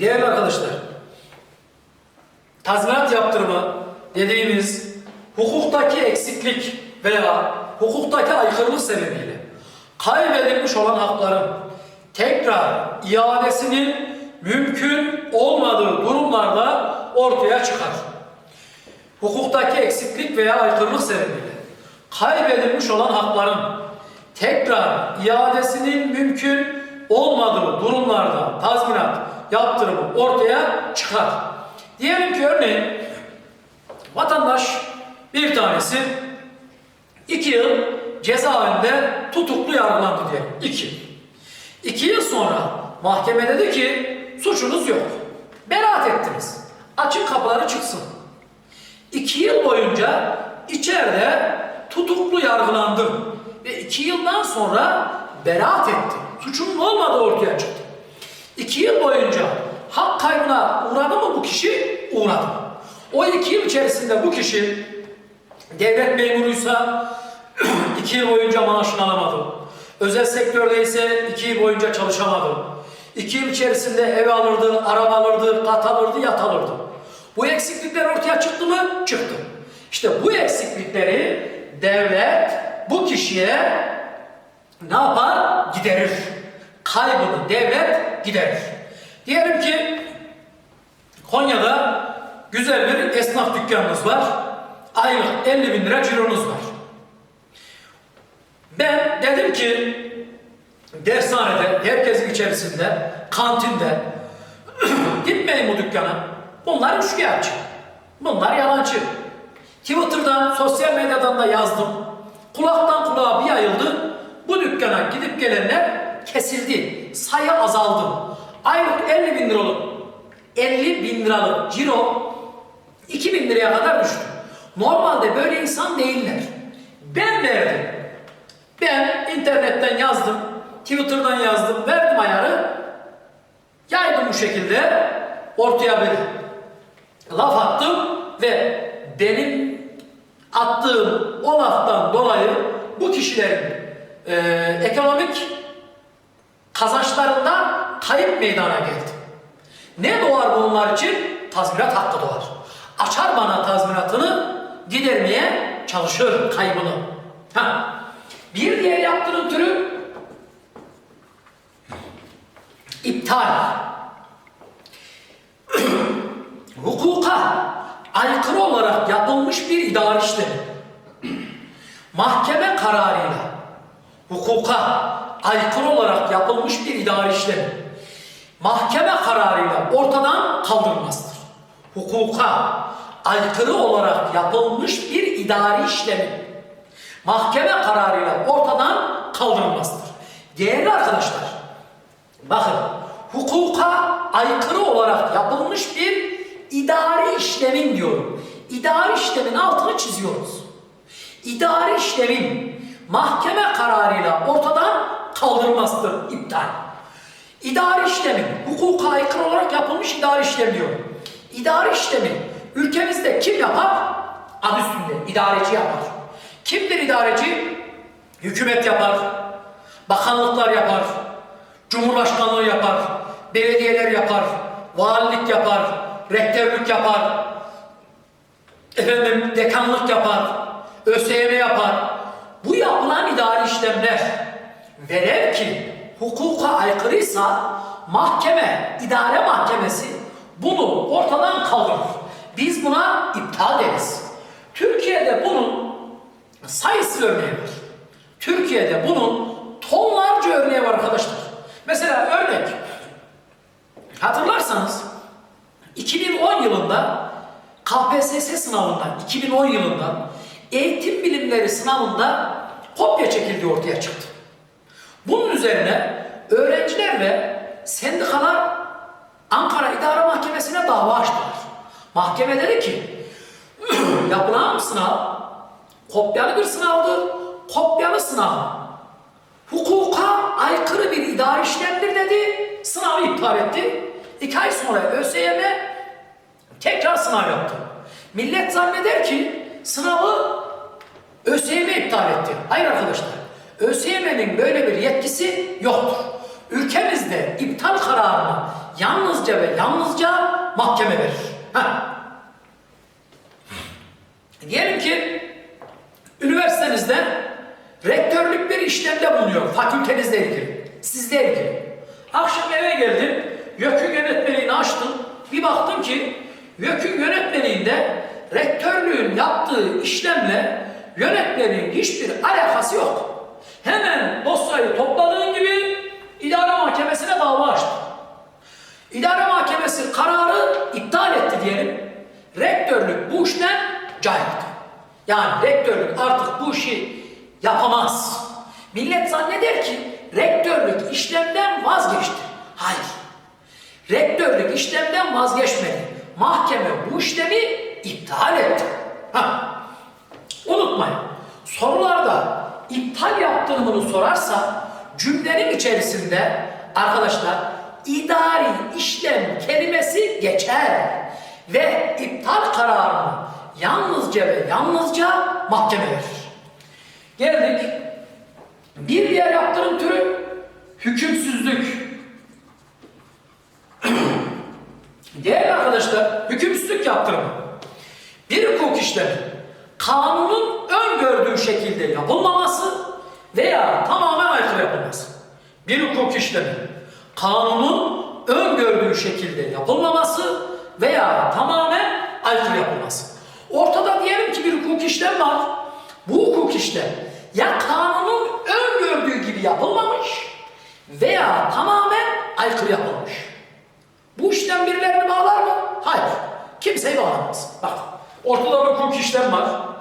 Değerli arkadaşlar, tazminat yaptırımı dediğimiz hukuktaki eksiklik veya hukuktaki aykırılık sebebiyle kaybedilmiş olan hakların tekrar iadesinin mümkün olmadığı durumlarda ortaya çıkar. Hukuktaki eksiklik veya aykırılık sebebiyle kaybedilmiş olan hakların tekrar iadesinin mümkün olmadığı durumlarda tazminat yaptırımı ortaya çıkar. Diyelim ki örneğin vatandaş bir tanesi iki yıl cezaevinde tutuklu yargılandı diyelim. İki. İki yıl sonra mahkeme dedi ki suçunuz yok. Beraat ettiniz. Açın kapıları çıksın. İki yıl boyunca içeride tutuklu yargılandı. Ve iki yıldan sonra beraat etti. Suçunun olmadığı ortaya çıktı. İki yıl boyunca hak kaybına uğradı mı bu kişi? Uğradı. O iki yıl içerisinde bu kişi devlet memuruysa iki yıl boyunca maaşını alamadı. Özel sektörde ise iki yıl boyunca çalışamadı. İki yıl içerisinde ev alırdı, araba alırdı, kat alırdı, yat alırdı. Bu eksiklikler ortaya çıktı mı? Çıktı. İşte bu eksiklikleri devlet bu kişiye ne yapar? Giderir. Kaybını devlet giderir. Diyelim ki Konya'da güzel bir esnaf dükkanınız var. Aylık 50 bin lira cironuz var. Ben dedim ki dershanede, herkesin içerisinde, kantinde gitmeyin bu dükkana. Bunlar üçkağıtçı. Bunlar yalancı. Twitter'dan, sosyal medyadan da yazdım. Kulaktan kulağa bir yayıldı. Bu dükkana gidip gelenler kesildi. Sayı azaldı. Aylık 50 bin liralık 50 bin liralık ciro 2 bin liraya kadar düştü. Normalde böyle insan değiller. Ben verdim. Ben internetten yazdım, Twitter'dan yazdım, verdim ayarı. Yaydım bu şekilde. Ortaya bir laf attım ve benim attığım o laftan dolayı bu kişilerin e, ekonomik kazançlarında kayıp meydana geldi. Ne doğar bunlar için? Tazminat hakkı doğar. Açar bana tazminatını gidermeye çalışır kaybını. Ha. Bir diğer yaptırım türü iptal. Hukuka aykırı olarak yapılmış bir idari işlem. Mahkeme kararıyla hukuka aykırı olarak yapılmış bir idari işlem mahkeme kararıyla ortadan kaldırılmazdır. Hukuka aykırı olarak yapılmış bir idari işlemi mahkeme kararıyla ortadan kaldırılmazdır. Değerli arkadaşlar, bakın hukuka aykırı olarak yapılmış bir idari işlemin diyorum. İdari işlemin altını çiziyoruz. İdari işlemin mahkeme kararıyla ortadan kaldırılmazdır, iptal. İdari işlemin hukuka aykırı olarak yapılmış idari işlem diyorum. İdari işlemi ülkemizde kim yapar? Adı üstünde idareci yapar. Kimdir idareci? Hükümet yapar, bakanlıklar yapar, cumhurbaşkanlığı yapar, belediyeler yapar, valilik yapar, rektörlük yapar, efendim dekanlık yapar, ÖSYM yapar. Bu yapılan idari işlemler velev ki hukuka aykırıysa mahkeme, idare mahkemesi bunu ortadan kaldırır. Biz buna iptal deriz. Türkiye'de bunun sayısı örneği var. Türkiye'de bunun tonlarca örneği var arkadaşlar. Mesela örnek, hatırlarsanız 2010 yılında KPSS sınavından, 2010 yılında eğitim bilimleri sınavında kopya çekildiği ortaya çıktı. Bunun üzerine öğrenciler ve sendikalar Ankara İdare Mahkemesi'ne dava açtılar. Mahkeme dedi ki yapılan sınav kopyalı bir sınavdır. Kopyalı sınav hukuka aykırı bir idari işlemdir dedi. Sınavı iptal etti. İki ay sonra ÖSYM tekrar sınav yaptı. Millet zanneder ki sınavı ÖSYM iptal etti. Hayır arkadaşlar. ÖSYM'nin böyle bir yetkisi yoktur. Ülkemizde iptal kararı kararını yalnızca ve yalnızca mahkeme verir. Heh. Diyelim ki üniversitenizde rektörlük bir işlemde bulunuyor fakültenizle ilgili, sizle ilgili. Akşam eve geldim, YÖK'ün yönetmeliğini açtım. Bir baktım ki YÖK'ün yönetmeliğinde rektörlüğün yaptığı işlemle yönetmeliğin hiçbir alakası yok. Hemen dosyayı topladığım gibi idare mahkemesine dava açtım. İdare mahkemesi kararı iptal etti diyelim. Rektörlük bu işten caydı. Yani rektörlük artık bu işi yapamaz. Millet zanneder ki rektörlük işlemden vazgeçti. Hayır. Rektörlük işlemden vazgeçmedi. Mahkeme bu işlemi iptal etti. Ha. Unutmayın. Sorularda iptal yaptırımını sorarsa cümlenin içerisinde arkadaşlar idari işlem kelimesi geçer ve iptal kararını yalnızca ve yalnızca mahkeme verir. Geldik. Bir diğer yaptırım türü hükümsüzlük. Değerli arkadaşlar, hükümsüzlük yaptırımı. Bir hukuk işlemi kanunun öngördüğü şekilde yapılmaması veya tamamen aykırı yapılması. Bir hukuk işlemi kanunun öngördüğü şekilde yapılmaması veya tamamen aykırı yapılması. Ortada diyelim ki bir hukuk işlem var. Bu hukuk işlem ya kanunun öngördüğü gibi yapılmamış veya tamamen aykırı yapılmış. Bu işlem birilerini bağlar mı? Hayır. Kimseyi bağlamaz. Bak ortada bir hukuk işlem var.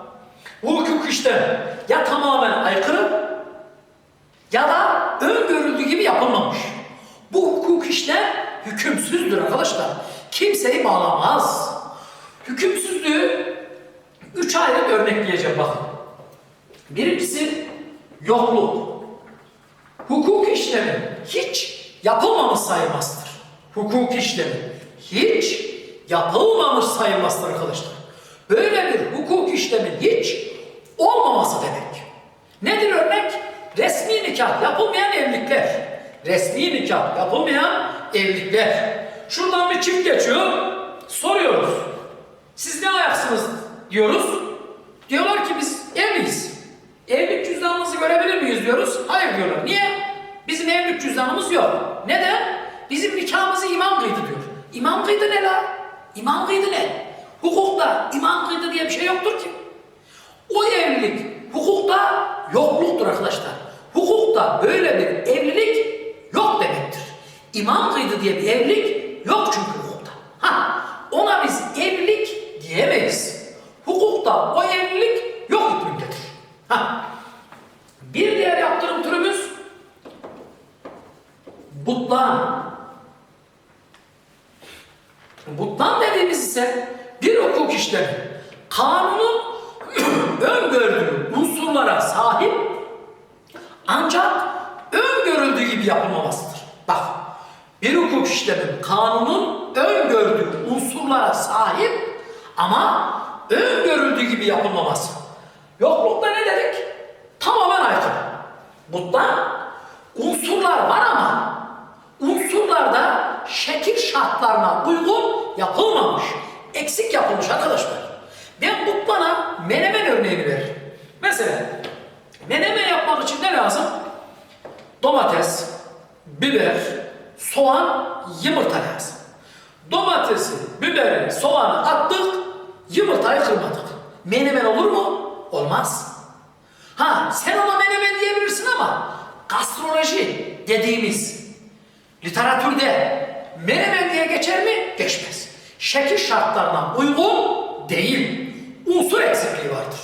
Bu hukuk işlem ya tamamen aykırı ya da öngörüldüğü gibi yapılmamış. Bu hukuk işlem hükümsüzdür arkadaşlar. Kimseyi bağlamaz. Hükümsüzlüğü üç ayrı örnekleyeceğim bakın. Birincisi yokluk. Hukuk işlemi hiç yapılmamış sayılmazdır. Hukuk işlemi hiç yapılmamış sayılmazdır arkadaşlar. Böyle bir hukuk işlemin hiç olmaması demek. Nedir örnek? Resmi nikah yapılmayan evlilikler. Resmi nikah yapılmayan evlilikler. Şuradan bir çift geçiyor. Soruyoruz. Siz ne ayaksınız diyoruz. Diyorlar ki biz evliyiz. Evlilik cüzdanınızı görebilir miyiz diyoruz. Hayır diyorlar. Niye? Bizim evlilik cüzdanımız yok. Neden? Bizim nikahımızı imam kıydı diyor. İmam kıydı ne la? İmam kıydı ne? Hukukta imam kıydı diye bir şey yoktur ki. O evlilik hukukta yokluktur arkadaşlar. Hukukta böyle bir evlilik yok demektir. İmam kıydı diye bir evlilik yok çünkü hukukta. Ha, ona biz evlilik diyemeyiz. Hukukta o evlilik yok hükmündedir. Ha. Bir diğer yaptırım türümüz butlan dediğimiz ise bir hukuk işlemi kanunun öngördüğü unsurlara sahip ancak öngörüldüğü gibi yapılmamasıdır. Bak, bir hukuk işlemi kanunun öngördüğü unsurlara sahip ama öngörüldüğü gibi yapılmaması. Yoklukta ne dedik? Tamamen aykırı. Butlan unsurlar var ama unsurlarda şekil şartlarına uygun yapılmamış. Eksik yapılmış arkadaşlar. Ben butlana menemen örneğini veririm. Mesela menemen yapmak için ne lazım? Domates, biber, soğan, yumurta lazım. Domatesi, biberi, soğanı attık, yumurtayı kırmadık. Menemen olur mu? Olmaz. Ha sen ona menemen diyebilirsin ama gastroloji dediğimiz literatürde menemen diye geçer mi? Geçmez. Şekil şartlarına uygun değil. Unsur eksikliği vardır.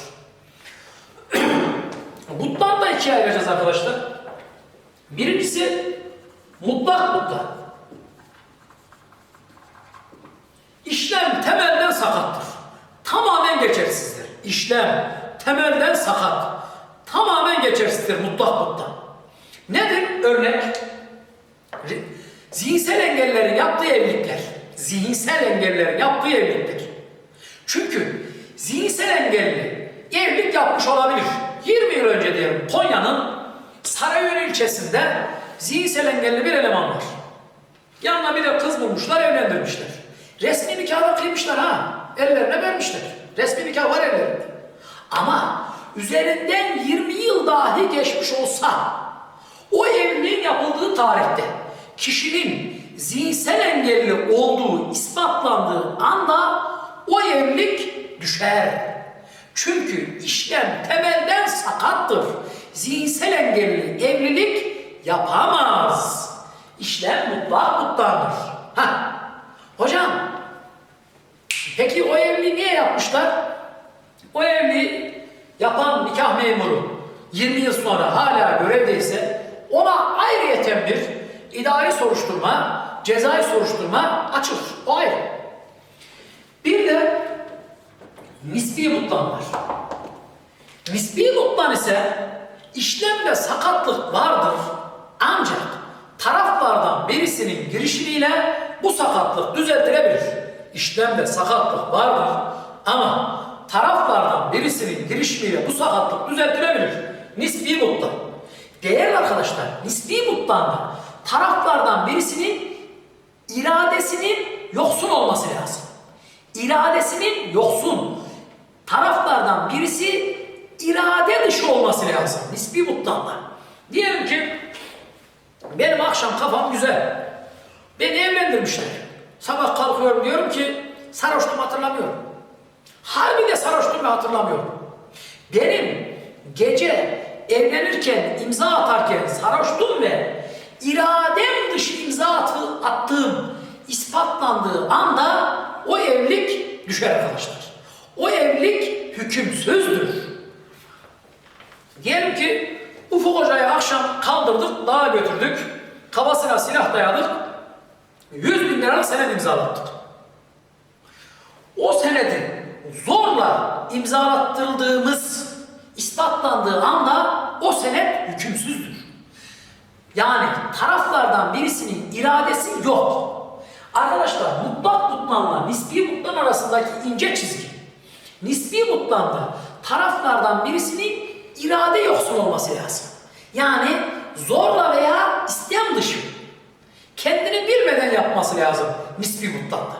Bundan da ikiye ayıracağız arkadaşlar. Birincisi mutlak mutlak. İşlem temelden sakattır. Tamamen geçersizdir. İşlem temelden sakat. Tamamen geçersizdir mutlak mutlak. Nedir örnek? Zihinsel engellerin yaptığı evlilikler. Zihinsel engellerin yaptığı evlilikler. Çünkü zihinsel engelli evlilik yapmış olabilir. 20 yıl önce diyelim Konya'nın Sarayön ilçesinde zihinsel engelli bir eleman var. Ya bulmuşlar, evlendirmişler. Resmi nikahla kıymışlar ha. Ellerine vermişler. Resmi nikah var ellerinde. Ama üzerinden 20 yıl dahi geçmiş olsa o evliliğin yapıldığı tarihte kişinin zihinsel engelli olduğu ispatlandığı anda o evlilik düşer. Çünkü işlem temelden sakattır. Zihinsel engelli evlilik yapamaz. İşlem mutlak mutlandır. Ha. Hocam, peki o evliliği niye yapmışlar? O evliliği yapan nikah memuru 20 yıl sonra hala görevdeyse ona ayrıyeten bir idari soruşturma, cezai soruşturma açılır. O ayrı. Bir de nispi mutlan var. Nispi mutlan ise işlemde sakatlık vardır ancak taraflardan birisinin girişimiyle bu sakatlık düzeltilebilir. İşlemde sakatlık vardır ama taraflardan birisinin girişimiyle bu sakatlık düzeltilebilir. Nispi mutlan. Değerli arkadaşlar, nispi mutlanda taraflardan birisinin iradesinin yoksun olması lazım. İradesinin yoksun. Taraflardan birisi irade dışı olması lazım. Nispi mutlanda. Diyelim ki benim akşam kafam güzel. Beni evlendirmişler. Sabah kalkıyorum diyorum ki sarhoştum hatırlamıyorum. Harbi de sarhoştum hatırlamıyorum. Benim gece evlenirken, imza atarken sarhoştum ve iradem dışı imza atı, attığım ispatlandığı anda o evlilik düşer arkadaşlar. O evlilik hükümsüzdür. Diyelim ki Ufuk Hoca'yı akşam kaldırdık, dağa götürdük. Kafasına silah dayadık. 100 bin liralık senet imzalattık. O senedin zorla imzalattırıldığımız ispatlandığı anda o senet hükümsüzdür. Yani taraflardan birisinin iradesi yok. Arkadaşlar mutlak mutlanla nispi mutlan arasındaki ince çizgi. Nispi mutlanda taraflardan birisinin irade yoksun olması lazım. Yani zorla veya istem dışı. Kendini bilmeden yapması lazım nispi mutlanda.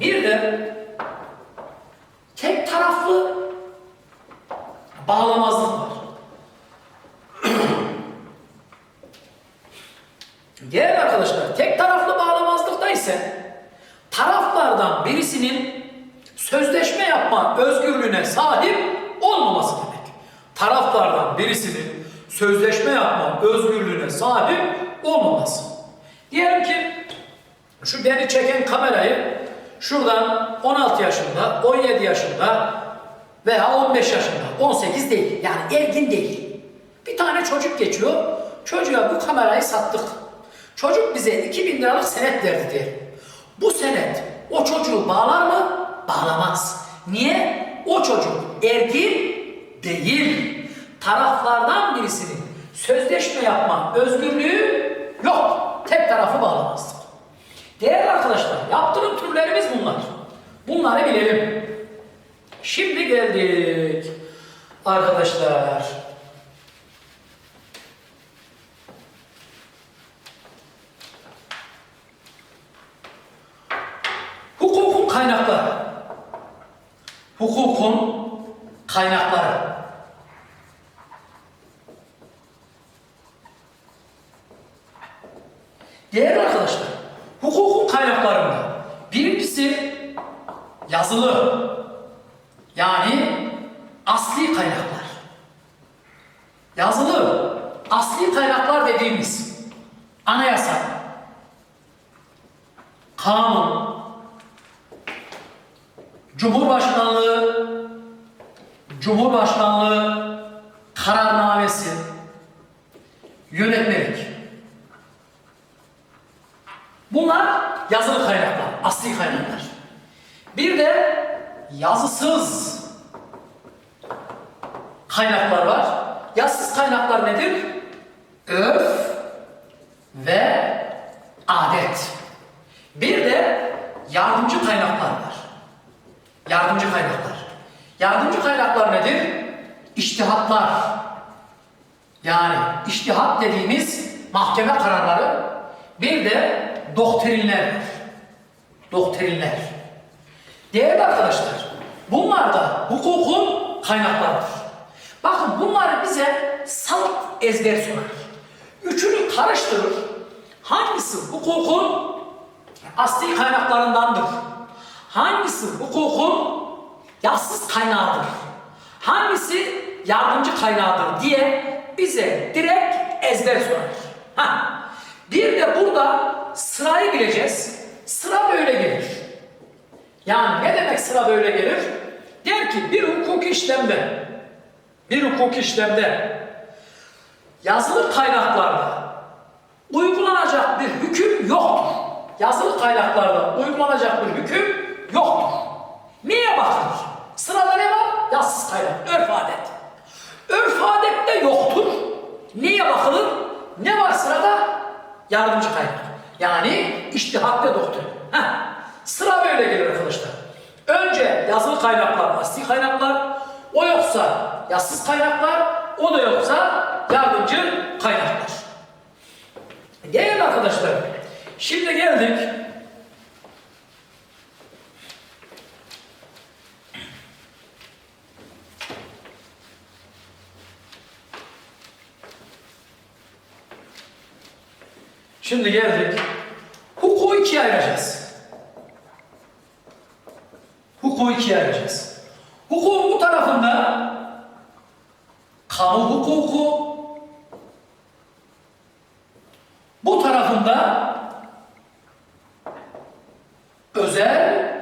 Bir de tek taraflı bağlamazlık var. Değerli arkadaşlar, tek taraflı bağlamazlıkta ise taraflardan birisinin sözleşme yapma özgürlüğüne sahip olmaması demek. Taraflardan birisinin sözleşme yapma özgürlüğüne sahip olmaması. Diyelim ki şu beni çeken kamerayı şuradan 16 yaşında, 17 yaşında veya 15 yaşında, 18 değil yani ergin değil. Bir tane çocuk geçiyor, çocuğa bu kamerayı sattık. Çocuk bize 2000 liralık senet verdi diyelim. Bu senet o çocuğu bağlar mı? Bağlamaz. Niye? O çocuk ergin değil. Taraflardan birisinin sözleşme yapma özgürlüğü yok. Tek tarafı bağlamazdık. Değerli arkadaşlar, yaptırım türlerimiz bunlar. Bunları bilelim. Şimdi geldik. Arkadaşlar, Hukukun kaynakları. Hukukun kaynakları. Değerli arkadaşlar, hukukun kaynaklarında birincisi yazılı yani asli kaynaklar. Yazılı asli kaynaklar dediğimiz anayasa, kanun, Cumhurbaşkanlığı, Cumhurbaşkanlığı kararnamesi, yönetmelik. Bunlar yazılı kaynaklar, asli kaynaklar. Bir de yazısız kaynaklar var. Yazısız kaynaklar nedir? Örf ve adet. Bir de yardımcı kaynaklar var. Yardımcı kaynaklar. Yardımcı kaynaklar nedir? İştihatlar. Yani iştihat dediğimiz mahkeme kararları. Bir de doktrinler. Doktrinler. Değerli arkadaşlar, bunlar da hukukun kaynaklarıdır. Bakın bunları bize salt ezber sunar. Üçünü karıştırır. Hangisi hukukun asli kaynaklarındandır? Hangisi hukukun yassız kaynağıdır? Hangisi yardımcı kaynağıdır diye bize direkt ezber sorar. Ha. Bir de burada sırayı bileceğiz. Sıra böyle gelir. Yani ne demek sıra böyle gelir? Der ki bir hukuk işlemde bir hukuk işlemde yazılı kaynaklarda uygulanacak bir hüküm yoktur. Yazılı kaynaklarda uygulanacak bir hüküm yoktur. Neye bakılır? Sırada ne var? Yazsız kaynak, örf adet. Örf adette yoktur. Neye bakılır? Ne var sırada? Yardımcı kaynak. Yani iştihat ve doktrin. Heh. Sıra böyle gelir arkadaşlar. Önce yazılı kaynaklar, asli kaynaklar, o yoksa yazsız kaynaklar, o da yoksa yardımcı kaynaklar. Değerli arkadaşlar, şimdi geldik Şimdi geldik. Hukuku ikiye ayıracağız. Hukuku ikiye ayıracağız. Hukukun bu tarafında kamu hukuku, bu tarafında özel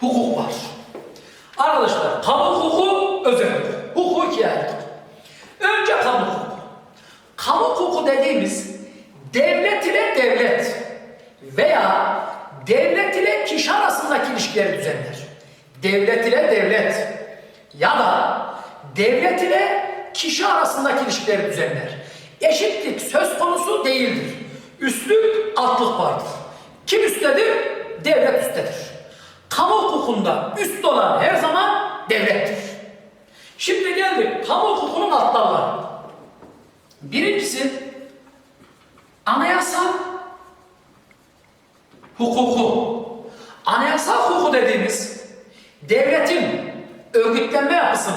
hukuk var. Arkadaşlar kamu hukuku, özel hukuk. Hukuku ikiye ayırdık. Önce kamu hukuku. Kamu hukuku dediğimiz devlet ile devlet veya devlet ile kişi arasındaki ilişkileri düzenler. Devlet ile devlet ya da devlet ile kişi arasındaki ilişkileri düzenler. Eşitlik söz konusu değildir. Üstlük altlık vardır. Kim üsttedir? Devlet üsttedir. Kamu hukukunda üst olan her zaman devlettir. Şimdi geldik kamu hukukunun alt dalları. Birincisi anayasa hukuku. Anayasa hukuku dediğimiz devletin örgütlenme yapısını,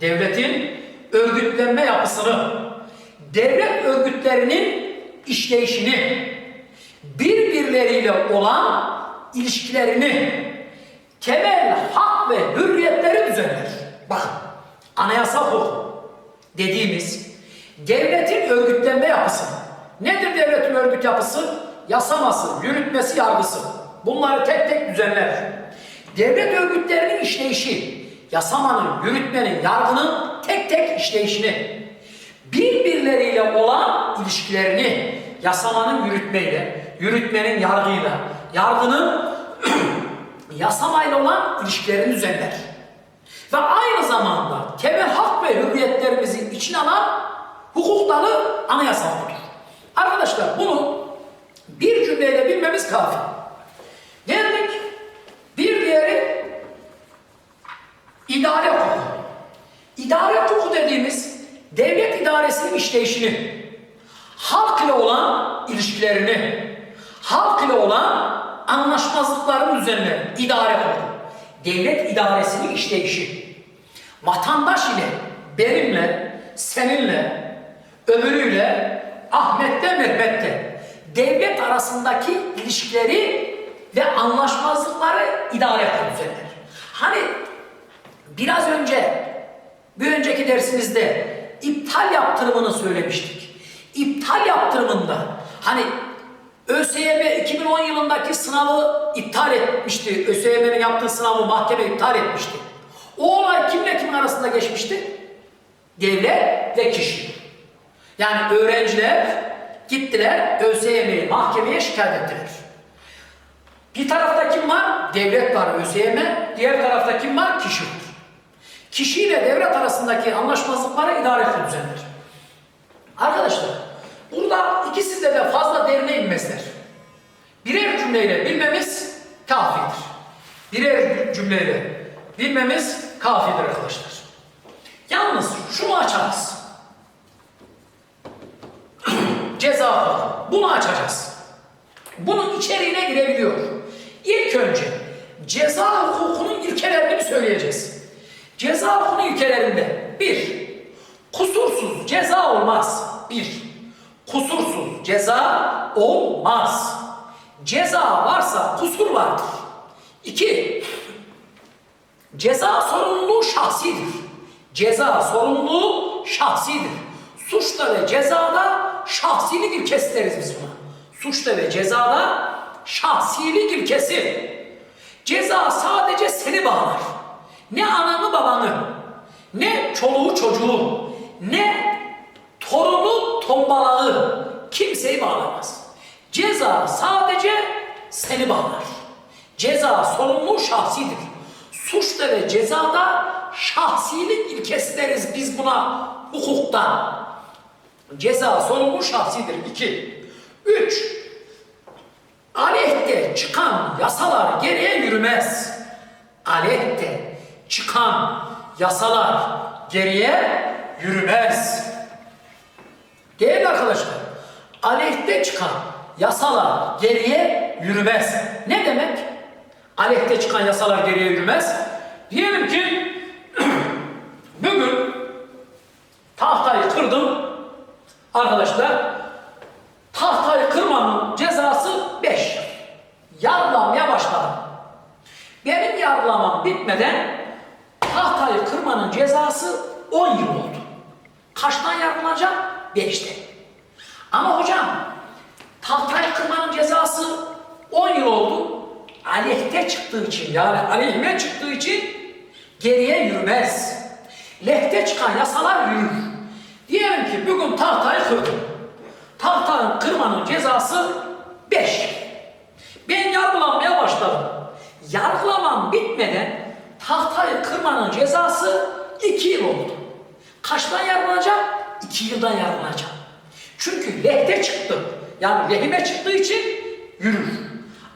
devletin örgütlenme yapısını, devlet örgütlerinin işleyişini, birbirleriyle olan ilişkilerini, temel hak ve hürriyetleri düzenler. Bakın, anayasa hukuku dediğimiz devletin örgütlenme yapısı. Nedir devletin örgüt yapısı? Yasaması, yürütmesi, yargısı. Bunları tek tek düzenler. Devlet örgütlerinin işleyişi, yasamanın, yürütmenin, yargının tek tek işleyişini, birbirleriyle olan ilişkilerini, yasamanın yürütmeyle, yürütmenin yargıyla, yargının yasamayla olan ilişkilerini düzenler. Ve aynı zamanda temel hak ve hürriyetlerimizi içine alan hukukları anayasa hukukudur. Arkadaşlar bunu bir cümleyle bilmemiz kafi. Geldik bir diğeri idare hukuku. İdare hukuku dediğimiz devlet idaresinin işleyişini, halk ile olan ilişkilerini, halk ile olan anlaşmazlıkların düzenleri, idare hukuku. Devlet idaresinin işleyişi. Vatandaş ile, benimle, seninle, öbürüyle, Ahmet'te, Mehmet'te devlet arasındaki ilişkileri ve anlaşmazlıkları idare eden düzenler. Hani biraz önce, bir önceki dersimizde iptal yaptırımını söylemiştik. İptal yaptırımında hani ÖSYM 2010 yılındaki sınavı iptal etmişti. ÖSYM'nin yaptığı sınavı mahkeme iptal etmişti. O olay kimle kimin arasında geçmişti? Devlet ve kişi. Yani öğrenciler gittiler ÖSYM'yi mahkemeye şikayet ettiler. Bir tarafta kim var? Devlet var ÖSYM. Diğer tarafta kim var? Kişi var. Kişi ile devlet arasındaki anlaşmazlıkları idare etme düzenler. Arkadaşlar burada ikisinde de fazla derine inmezler. Birer cümleyle bilmemiz kafidir. Birer cümleyle bilmemiz kafidir arkadaşlar. Yalnız şunu açarız. Ceza. Bunu açacağız. bunun içeriğine girebiliyor. İlk önce ceza hukukunun ilkelerini söyleyeceğiz. Ceza hukukunun ilkelerinde bir, kusursuz ceza olmaz. Bir, kusursuz ceza olmaz. Ceza varsa kusur vardır. İki, ceza sorumluluğu şahsidir. Ceza sorumluluğu şahsidir. Suçta ve cezada şahsilik ilkesi deriz biz buna. Suçta ve cezada şahsilik ilkesi. Ceza sadece seni bağlar. Ne ananı babanı, ne çoluğu çocuğu, ne torunu tombalağı kimseyi bağlamaz. Ceza sadece seni bağlar. Ceza sorumluluğu şahsidir. Suçta ve cezada şahsilik ilkesi deriz biz buna hukukta. Ceza sorumlu şahsidir. 2. 3. Aleyhte çıkan yasalar geriye yürümez. Aleyhte çıkan yasalar geriye yürümez. Değerli arkadaşlar, aleyhte çıkan yasalar geriye yürümez. Ne demek? Aleyhte çıkan yasalar geriye yürümez. Diyelim ki bugün tahtayı kırdım, Arkadaşlar tahtayı kırmanın cezası 5 yıl. Yargılamaya başladım. Benim yargılamam bitmeden tahtayı kırmanın cezası 10 yıl oldu. Kaçtan yargılanacak? 5'te. Ama hocam tahtayı kırmanın cezası 10 yıl oldu. Aleyhte çıktığı için yani aleyhime çıktığı için geriye yürümez. Lehte çıkan yasalar yürür. Diyelim ki bugün tahtayı kırdım. Tahtanın kırmanın cezası 5. Ben yargılanmaya başladım. Yargılamam bitmeden tahtayı kırmanın cezası 2 yıl oldu. Kaçtan yargılanacak? 2 yıldan yargılanacak. Çünkü lehte çıktı. Yani lehime çıktığı için yürür.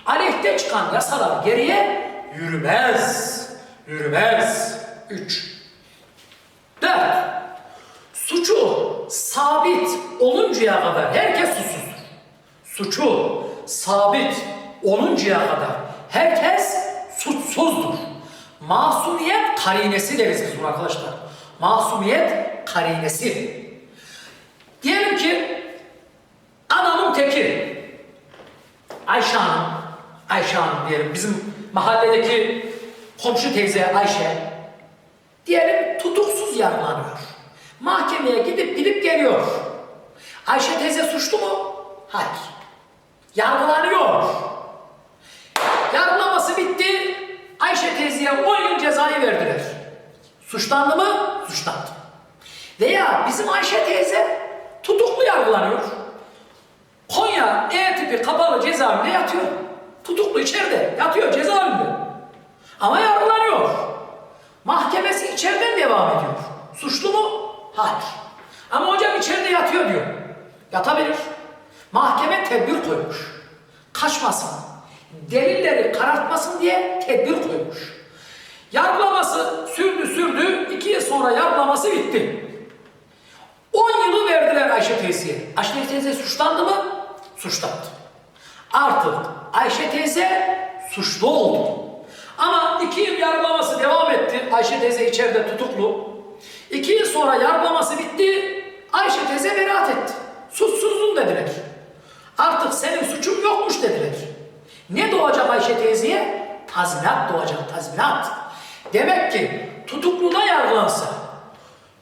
Aleyhte çıkan yasalar geriye yürümez. Yürümez. 3. 4. Suçu sabit oluncaya kadar herkes susuzdur. Suçu sabit oluncaya kadar herkes suçsuzdur. Masumiyet karinesi deriz biz buna arkadaşlar. Masumiyet karinesi. Diyelim ki adamın teki Ayşe Hanım, Ayşe Hanım diyelim bizim mahalledeki komşu teyze Ayşe diyelim tutuksuz yargılanıyor. Mahkemeye gidip gidip geliyor. Ayşe teyze suçlu mu? Hayır. Yargılanıyor. Yargılaması bitti. Ayşe teyzeye 10 yıl cezayı verdiler. Suçlandı mı? Suçlandı. Veya bizim Ayşe teyze tutuklu yargılanıyor. Konya E tipi kapalı cezaevinde yatıyor. Tutuklu içeride yatıyor cezaevinde. Ama yargılanıyor. Mahkemesi içeriden devam ediyor. Suçlu mu? Hayır. Ama hocam içeride yatıyor diyor. Yatabilir. Mahkeme tedbir koymuş. Kaçmasın. Delilleri karartmasın diye tedbir koymuş. Yargılaması sürdü sürdü. iki yıl sonra yargılaması bitti. 10 yılı verdiler Ayşe teyzeye. Ayşe teyze suçlandı mı? Suçlandı. Artık Ayşe teyze suçlu oldu. Ama iki yıl yargılaması devam etti. Ayşe teyze içeride tutuklu. İki yıl sonra yargılaması bitti. Ayşe teyze beraat etti. Suçsuzdun dediler. Artık senin suçun yokmuş dediler. Ne doğacak Ayşe teyzeye? Tazminat doğacak, tazminat. Demek ki tutukluda yargılansa,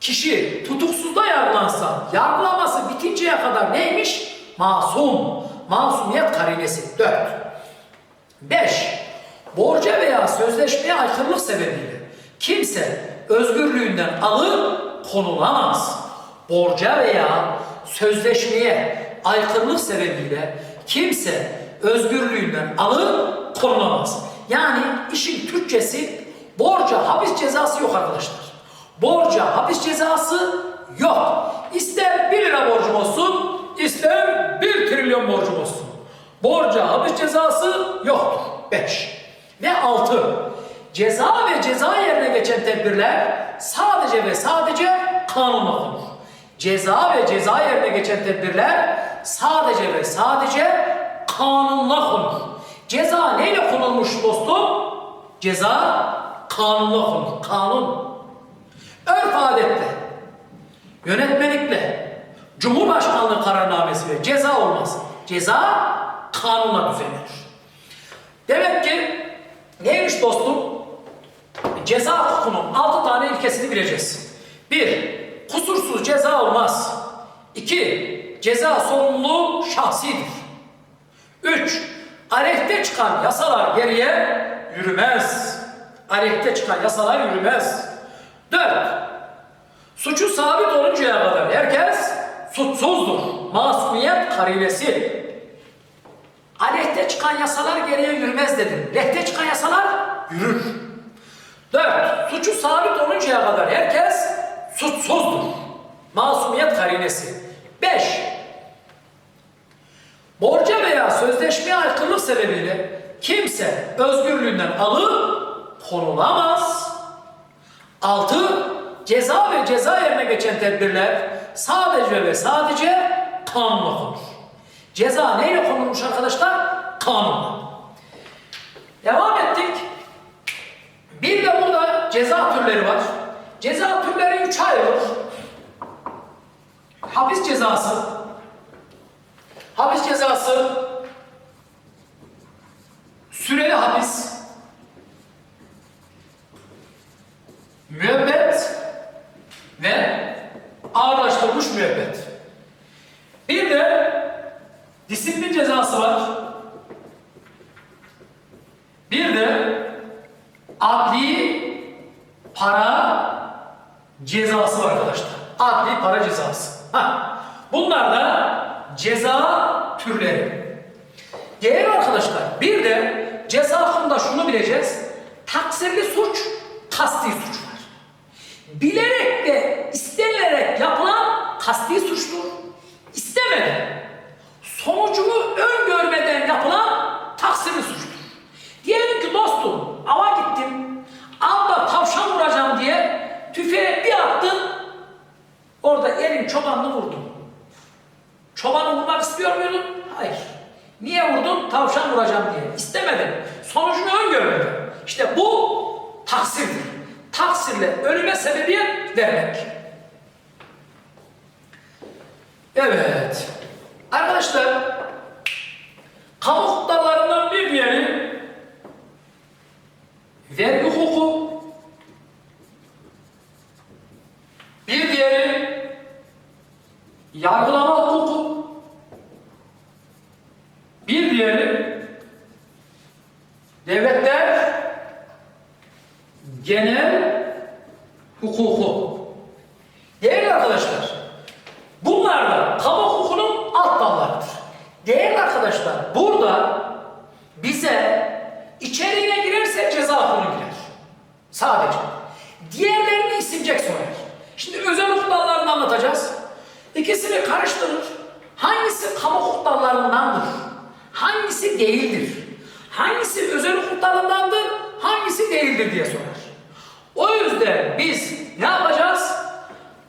kişi tutuksuzda yargılansa, yargılaması bitinceye kadar neymiş? Masum. Masumiyet karinesi. 4. 5. Borca veya sözleşmeye aykırılık sebebiyle kimse özgürlüğünden alır konulamaz. Borca veya sözleşmeye aykırılık sebebiyle kimse özgürlüğünden alır konulamaz. Yani işin Türkçesi borca hapis cezası yok arkadaşlar. Borca hapis cezası yok. İster 1 lira borcum olsun, ister 1 trilyon borcum olsun. Borca hapis cezası yoktur. 5. Ve 6. Ceza ve ceza yerine geçen tedbirler sadece ve sadece kanunla konur. Ceza ve ceza yerine geçen tedbirler sadece ve sadece kanunla konur. Ceza neyle konulmuş dostum? Ceza kanunla konur. Kanun. Örf adetle, yönetmelikle, Cumhurbaşkanlığı kararnamesiyle ceza olmaz. Ceza kanunla düzenlenir. Demek ki neymiş dostum? Ceza hukukunun altı tane ilkesini bileceğiz. Bir, kusursuz ceza olmaz. İki, ceza sorumluluğu şahsidir. Üç, aleyhte çıkan yasalar geriye yürümez. Aleyhte çıkan yasalar yürümez. Dört, suçu sabit oluncaya kadar herkes suçsuzdur. Masumiyet karinesi. Aleyhte çıkan yasalar geriye yürümez dedim. Lehte çıkan yasalar yürür. Dört, suçu sabit oluncaya kadar herkes suçsuzdur. Masumiyet karinesi. Beş, borca veya sözleşmeye aykırılık sebebiyle kimse özgürlüğünden alıp konulamaz. Altı, ceza ve ceza yerine geçen tedbirler sadece ve sadece kanunla konur. Ceza neyle konulmuş arkadaşlar? Kanunla. Devam ettik. Bir de burada ceza türleri var. Ceza türleri üç ayrılır. Hapis cezası. Hapis cezası süreli hapis müebbet ve ağırlaştırılmış müebbet. Bir de disiplin cezası var. Bir de adli para cezası var arkadaşlar. Adli para cezası. Ha. Bunlar da ceza türleri. Değerli arkadaşlar bir de ceza hakkında şunu bileceğiz. Taksirli suç, kasti suç var. Bilerek ve istenilerek yapılan kasti suçtur. İstemeden, sonucunu öngörmeden yapılan taksirli suçtur. Diyelim ki dostum ava gittim, avda tavşan vuracağım diye tüfeğe bir attın, orada elin çobanını vurdun. Çobanı vurmak istiyor muydun? Hayır. Niye vurdun? Tavşan vuracağım diye. İstemedin. Sonucunu öngörmedin. İşte bu taksirdir. Taksirle ölüme sebebiyet vermek. Evet. Arkadaşlar, kamu hukuklarından bir diğeri vergi hukuku, bir diğeri yargılama hukuku, bir diğeri devletler genel hukuku. Değerli arkadaşlar, bunlar da kamu hukukunun alt dallarıdır. Değerli arkadaşlar, burada bize içeriğine girerse ceza hukukuna girer. Sadece. Diğerlerini isimcek sorar. Şimdi özel hukuk dallarını anlatacağız. İkisini karıştırır. Hangisi kamu hukuk dallarındandır? Hangisi değildir? Hangisi özel hukuk dalındandır? Hangisi değildir diye sorar. O yüzden biz ne yapacağız?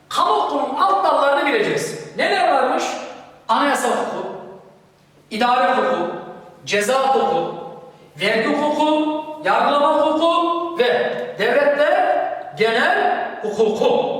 Kamu hukukunun alt dallarını bileceğiz. Neler varmış? Anayasa hukuku, idare hukuku, ceza hukuku, vergi hukuku, yargılama hukuku ve devletler genel hukuku.